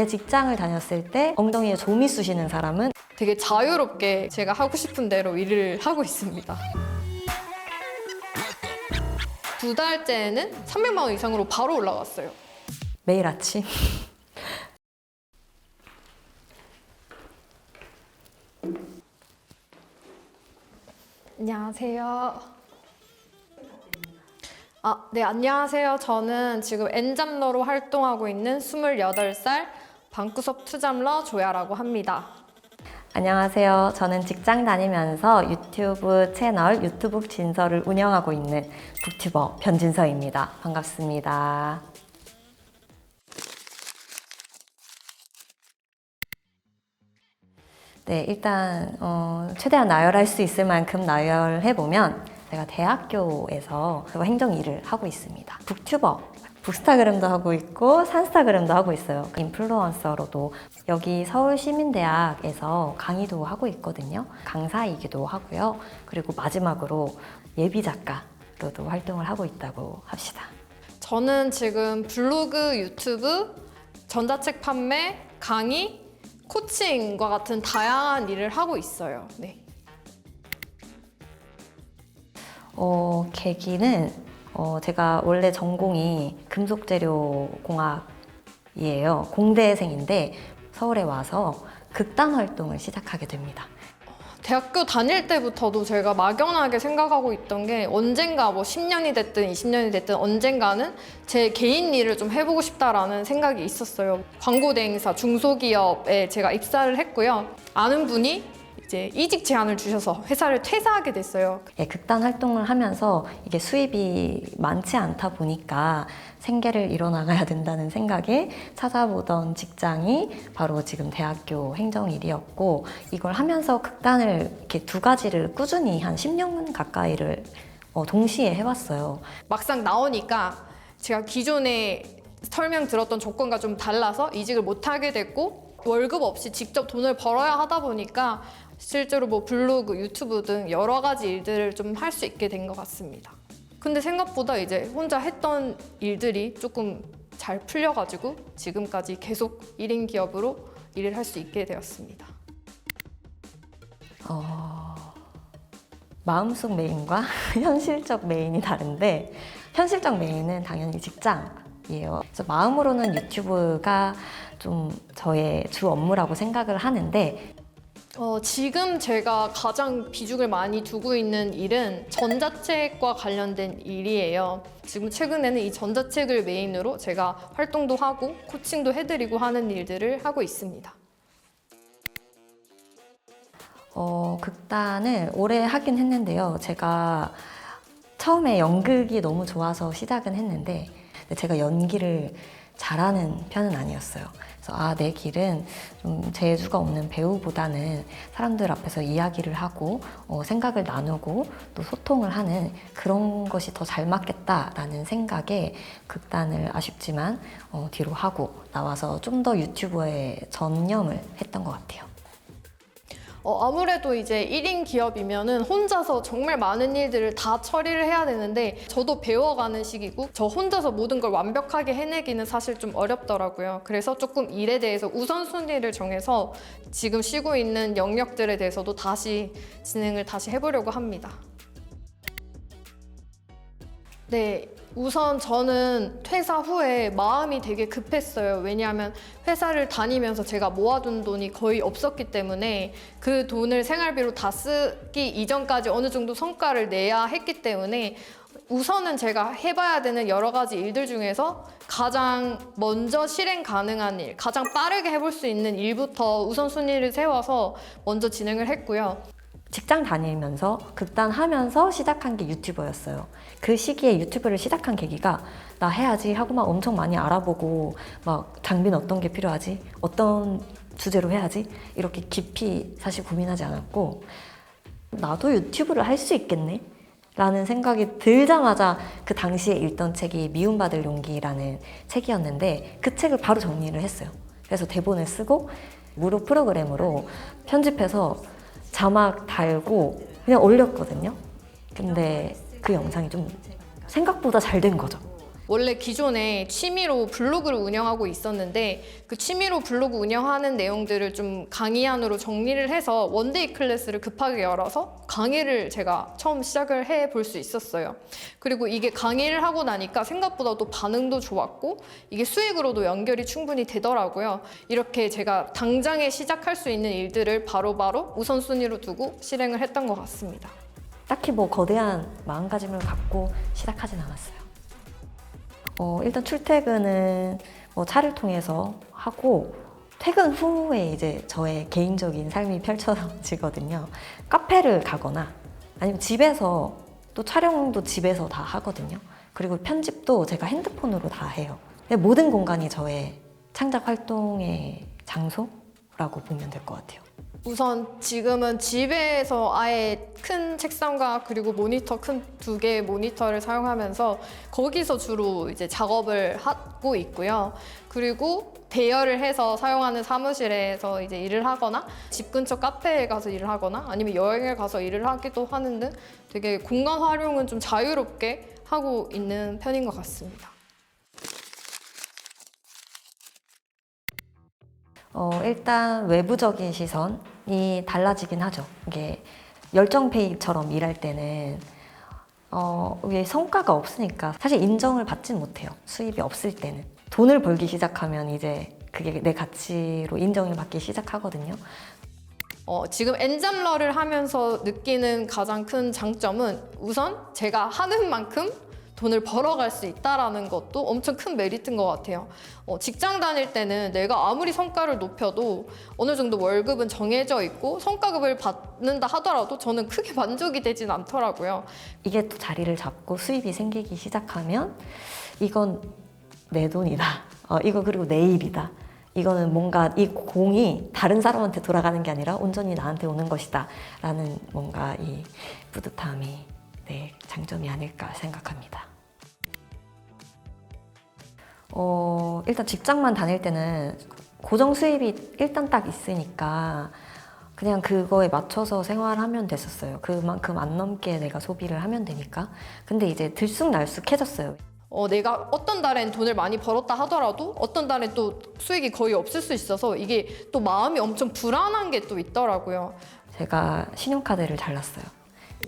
내 직장을 다녔을 때 엉덩이에 좀이 쑤시는 사람은 되게 자유롭게 제가 하고 싶은 대로 일을 하고 있습니다. 두 달째는 300만 원 이상으로 바로 올라갔어요. 매일 아침 안녕하세요. 아, 네, 안녕하세요. 저는 지금 엔잡러로 활동하고 있는 28살 방구석 투잡러 조야라고 합니다. 안녕하세요. 저는 직장 다니면서 유튜브 채널 유튜브 진서를 운영하고 있는 북튜버 변진서입니다. 반갑습니다. 네, 일단 어, 최대한 나열할 수 있을 만큼 나열해 보면 제가 대학교에서 행정 일을 하고 있습니다. 북튜버, 북스타그램도 하고 있고 산스타그램도 하고 있어요. 인플루언서로도 여기 서울시민대학에서 강의도 하고 있거든요. 강사이기도 하고요. 그리고 마지막으로 예비 작가로도 활동을 하고 있다고 합시다. 저는 지금 블로그, 유튜브, 전자책 판매, 강의, 코칭과 같은 다양한 일을 하고 있어요. 네. 어, 계기는 어, 제가 원래 전공이 금속재료공학이에요. 공대생인데 서울에 와서 극단 활동을 시작하게 됩니다. 대학교 다닐 때부터도 제가 막연하게 생각하고 있던 게 언젠가 뭐 10년이 됐든 20년이 됐든 언젠가는 제 개인 일을 좀 해보고 싶다라는 생각이 있었어요. 광고 대행사 중소기업에 제가 입사를 했고요. 아는 분이 이제 이직 제안을 주셔서 회사를 퇴사하게 됐어요. 예, 극단 활동을 하면서 이게 수입이 많지 않다 보니까 생계를 이뤄나가야 된다는 생각에 찾아보던 직장이 바로 지금 대학교 행정일이었고 이걸 하면서 극단을 이렇게 두 가지를 꾸준히 한 10년 가까이를 어, 동시에 해왔어요. 막상 나오니까 제가 기존에 설명 들었던 조건과 좀 달라서 이직을 못하게 됐고 월급 없이 직접 돈을 벌어야 하다 보니까 실제로 뭐 블로그, 유튜브 등 여러 가지 일들을 좀 할 수 있게 된 것 같습니다. 근데 생각보다 이제 혼자 했던 일들이 조금 잘 풀려가지고 지금까지 계속 1인 기업으로 일을 할 수 있게 되었습니다. 어, 마음속 메인과 현실적 메인이 다른데 현실적 메인은 당연히 직장 이에요. 마음으로는 유튜브가 좀 저의 주 업무라고 생각을 하는데 어, 지금 제가 가장 비중을 많이 두고 있는 일은 전자책과 관련된 일이에요. 지금 최근에는 이 전자책을 메인으로 제가 활동도 하고 코칭도 해드리고 하는 일들을 하고 있습니다. 어, 극단을 오래 하긴 했는데요. 제가 처음에 연극이 너무 좋아서 시작은 했는데 제가 연기를 잘하는 편은 아니었어요. 그래서 아, 내 길은 좀 재주가 없는 배우보다는 사람들 앞에서 이야기를 하고 어, 생각을 나누고 또 소통을 하는 그런 것이 더 잘 맞겠다라는 생각에 극단을 아쉽지만 어, 뒤로 하고 나와서 좀 더 유튜브에 전념을 했던 것 같아요. 어, 아무래도 이제 1인 기업이면은 혼자서 정말 많은 일들을 다 처리를 해야 되는데 저도 배워가는 시기고 저 혼자서 모든 걸 완벽하게 해내기는 사실 좀 어렵더라고요. 그래서 조금 일에 대해서 우선순위를 정해서 지금 쉬고 있는 영역들에 대해서도 다시 진행을 다시 해보려고 합니다. 네, 우선 저는 퇴사 후에 마음이 되게 급했어요. 왜냐하면 회사를 다니면서 제가 모아둔 돈이 거의 없었기 때문에 그 돈을 생활비로 다 쓰기 이전까지 어느 정도 성과를 내야 했기 때문에 우선은 제가 해봐야 되는 여러 가지 일들 중에서 가장 먼저 실행 가능한 일, 가장 빠르게 해볼 수 있는 일부터 우선순위를 세워서 먼저 진행을 했고요. 직장 다니면서 극단하면서 시작한 게 유튜버였어요. 그 시기에 유튜브를 시작한 계기가 나 해야지 하고 막 엄청 많이 알아보고 막 장비는 어떤 게 필요하지? 어떤 주제로 해야지? 이렇게 깊이 사실 고민하지 않았고 나도 유튜브를 할 수 있겠네? 라는 생각이 들자마자 그 당시에 읽던 책이 미움받을 용기라는 책이었는데 그 책을 바로 정리를 했어요. 그래서 대본을 쓰고 무료 프로그램으로 편집해서 자막 달고 그냥 올렸거든요. 근데 그 영상이 좀 생각보다 잘 된 거죠. 원래 기존에 취미로 블로그를 운영하고 있었는데 그 취미로 블로그 운영하는 내용들을 좀 강의안으로 정리를 해서 원데이 클래스를 급하게 열어서 강의를 제가 처음 시작을 해 볼 수 있었어요. 그리고 이게 강의를 하고 나니까 생각보다 또 반응도 좋았고 이게 수익으로도 연결이 충분히 되더라고요. 이렇게 제가 당장에 시작할 수 있는 일들을 바로바로 우선순위로 두고 실행을 했던 것 같습니다. 딱히 뭐 거대한 마음가짐을 갖고 시작하진 않았어요. 어, 일단 출퇴근은 뭐 차를 통해서 하고 퇴근 후에 이제 저의 개인적인 삶이 펼쳐지거든요. 카페를 가거나 아니면 집에서 또 촬영도 집에서 다 하거든요. 그리고 편집도 제가 핸드폰으로 다 해요. 모든 공간이 저의 창작 활동의 장소라고 보면 될 것 같아요. 우선 지금은 집에서 아예 큰 책상과 그리고 모니터 큰 두 개의 모니터를 사용하면서 거기서 주로 이제 작업을 하고 있고요. 그리고 대여를 해서 사용하는 사무실에서 이제 일을 하거나 집 근처 카페에 가서 일을 하거나 아니면 여행을 가서 일을 하기도 하는 등 되게 공간 활용은 좀 자유롭게 하고 있는 편인 것 같습니다. 어, 일단 외부적인 시선이 달라지긴 하죠. 이게 열정 페이처럼 일할 때는 어, 이게 성과가 없으니까 사실 인정을 받진 못해요. 수입이 없을 때는. 돈을 벌기 시작하면 이제 그게 내 가치로 인정을 받기 시작하거든요. 어, 지금 엔잡러를 하면서 느끼는 가장 큰 장점은 우선 제가 하는 만큼 돈을 벌어갈 수 있다라는 것도 엄청 큰 메리트인 것 같아요. 어, 직장 다닐 때는 내가 아무리 성과를 높여도 어느 정도 월급은 정해져 있고 성과급을 받는다 하더라도 저는 크게 만족이 되진 않더라고요. 이게 또 자리를 잡고 수입이 생기기 시작하면 이건 내 돈이다. 어, 이거 그리고 내 일이다. 이거는 뭔가 이 공이 다른 사람한테 돌아가는 게 아니라 온전히 나한테 오는 것이다. 라는 뭔가 이 뿌듯함이 내 장점이 아닐까 생각합니다. 어, 일단 직장만 다닐 때는 고정 수입이 일단 딱 있으니까 그냥 그거에 맞춰서 생활하면 됐었어요. 그만큼 안 넘게 내가 소비를 하면 되니까. 근데 이제 들쑥날쑥해졌어요. 어, 내가 어떤 달엔 돈을 많이 벌었다 하더라도 어떤 달엔 또 수익이 거의 없을 수 있어서 이게 또 마음이 엄청 불안한 게 또 있더라고요. 제가 신용카드를 잘랐어요.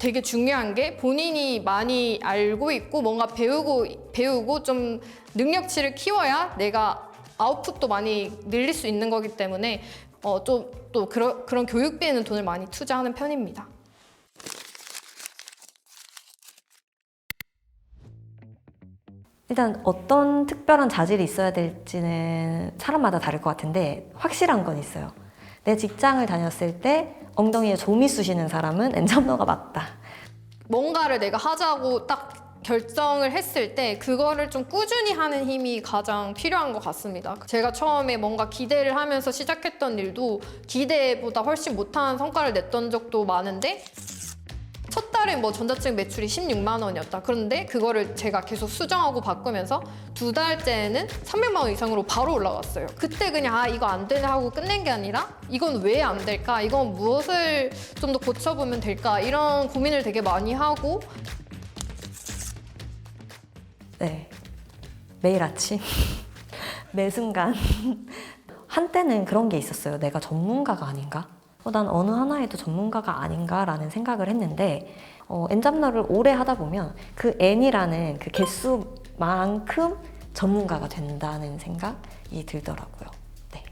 되게 중요한 게 본인이 많이 알고 있고 뭔가 배우고 배우고 좀 능력치를 키워야 내가 아웃풋도 많이 늘릴 수 있는 거기 때문에 어, 좀또 그런 그런 교육비에는 돈을 많이 투자하는 편입니다. 일단 어떤 특별한 자질이 있어야 될지는 사람마다 다를 것 같은데 확실한 건 있어요. 내 직장을 다녔을 때 엉덩이에 좀이 쑤시는 사람은 엔잡러가 맞다. 뭔가를 내가 하자고 딱 결정을 했을 때 그거를 좀 꾸준히 하는 힘이 가장 필요한 것 같습니다. 제가 처음에 뭔가 기대를 하면서 시작했던 일도 기대보다 훨씬 못한 성과를 냈던 적도 많은데 첫 달에 뭐 전자책 매출이 16만 원이었다. 그런데 그거를 제가 계속 수정하고 바꾸면서 두 달째에는 300만 원 이상으로 바로 올라갔어요. 그때 그냥 아 이거 안 되네 하고 끝낸 게 아니라 이건 왜 안 될까? 이건 무엇을 좀 더 고쳐보면 될까? 이런 고민을 되게 많이 하고 네. 매일 아침, 매 순간. 한때는 그런 게 있었어요. 내가 전문가가 아닌가? 어, 난 어느 하나에도 전문가가 아닌가라는 생각을 했는데, 어, 엔잡러를 오래 하다 보면 그 N이라는 그 개수만큼 전문가가 된다는 생각이 들더라고요. 네.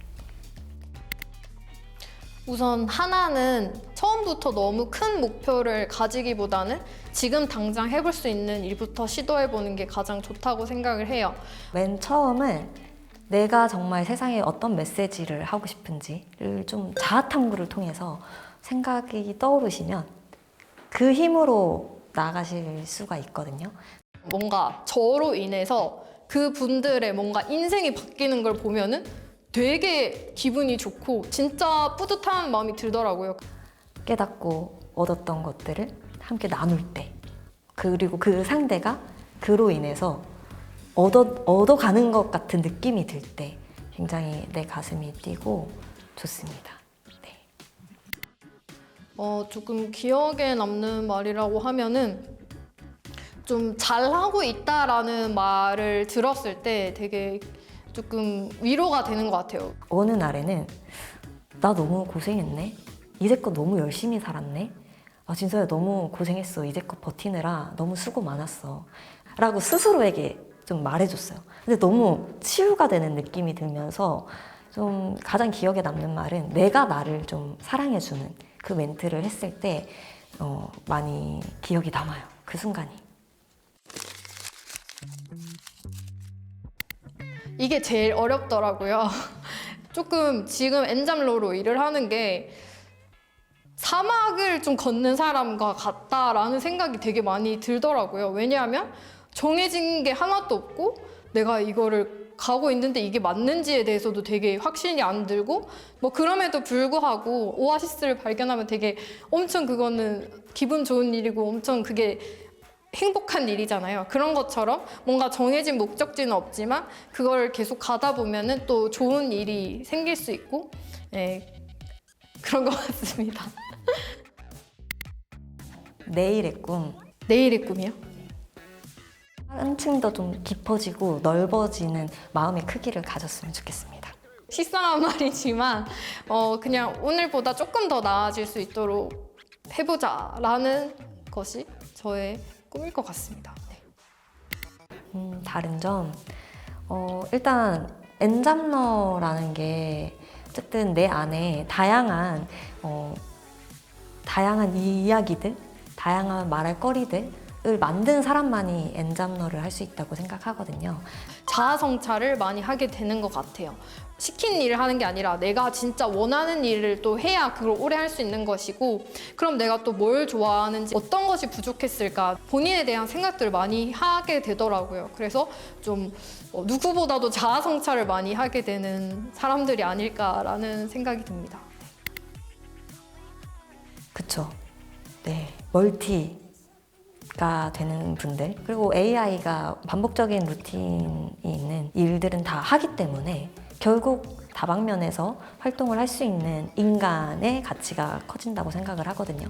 우선 하나는 처음부터 너무 큰 목표를 가지기보다는 지금 당장 해볼 수 있는 일부터 시도해보는 게 가장 좋다고 생각을 해요. 맨 처음은 내가 정말 세상에 어떤 메시지를 하고 싶은지를 좀 자아 탐구를 통해서 생각이 떠오르시면 그 힘으로 나가실 수가 있거든요. 뭔가 저로 인해서 그 분들의 뭔가 인생이 바뀌는 걸 보면은 되게 기분이 좋고 진짜 뿌듯한 마음이 들더라고요. 깨닫고 얻었던 것들을 함께 나눌 때 그리고 그 상대가 그로 인해서 얻어, 얻어가는 것 같은 느낌이 들 때 굉장히 내 가슴이 뛰고 좋습니다. 네. 어, 조금 기억에 남는 말이라고 하면은 좀 잘하고 있다라는 말을 들었을 때 되게 조금 위로가 되는 것 같아요. 어느 날에는 나 너무 고생했네. 이제껏 너무 열심히 살았네. 아, 진서야 너무 고생했어. 이제껏 버티느라 너무 수고 많았어. 라고 스스로에게 좀 말해줬어요. 근데 너무 치유가 되는 느낌이 들면서 좀 가장 기억에 남는 말은 내가 나를 좀 사랑해주는 그 멘트를 했을 때 어, 많이 기억이 남아요. 그 순간이. 이게 제일 어렵더라고요. 조금 지금 엔잡러로 일을 하는 게 사막을 좀 걷는 사람과 같다라는 생각이 되게 많이 들더라고요. 왜냐하면 정해진 게 하나도 없고 내가 이거를 가고 있는데 이게 맞는지에 대해서도 되게 확신이 안 들고 뭐 그럼에도 불구하고 오아시스를 발견하면 되게 엄청 그거는 기분 좋은 일이고 엄청 그게 행복한 일이잖아요. 그런 것처럼 뭔가 정해진 목적지는 없지만 그걸 계속 가다 보면은 또 좋은 일이 생길 수 있고 예, 그런 것 같습니다. 내일의 꿈. 내일의 꿈이요? 한층 더 좀 깊어지고 넓어지는 마음의 크기를 가졌으면 좋겠습니다. 식상한 말이지만 어, 그냥 오늘보다 조금 더 나아질 수 있도록 해보자라는 것이 저의 꿈일 것 같습니다. 네. 음, 다른 점. 어, 일단 엔잡러라는 게 어쨌든 내 안에 다양한 어, 다양한 이야기들, 다양한 말할 거리들 을 만든 사람만이 엔잡러를 할 수 있다고 생각하거든요. 자아 성찰을 많이 하게 되는 것 같아요. 시킨 일을 하는 게 아니라 내가 진짜 원하는 일을 또 해야 그걸 오래 할 수 있는 것이고 그럼 내가 또 뭘 좋아하는지 어떤 것이 부족했을까 본인에 대한 생각들을 많이 하게 되더라고요. 그래서 좀 어, 누구보다도 자아 성찰을 많이 하게 되는 사람들이 아닐까라는 생각이 듭니다. 그쵸. 네. 멀티 가 되는 분들. 그리고 AI가 반복적인 루틴이 있는 일들은 다 하기 때문에 결국 다방면에서 활동을 할 수 있는 인간의 가치가 커진다고 생각을 하거든요.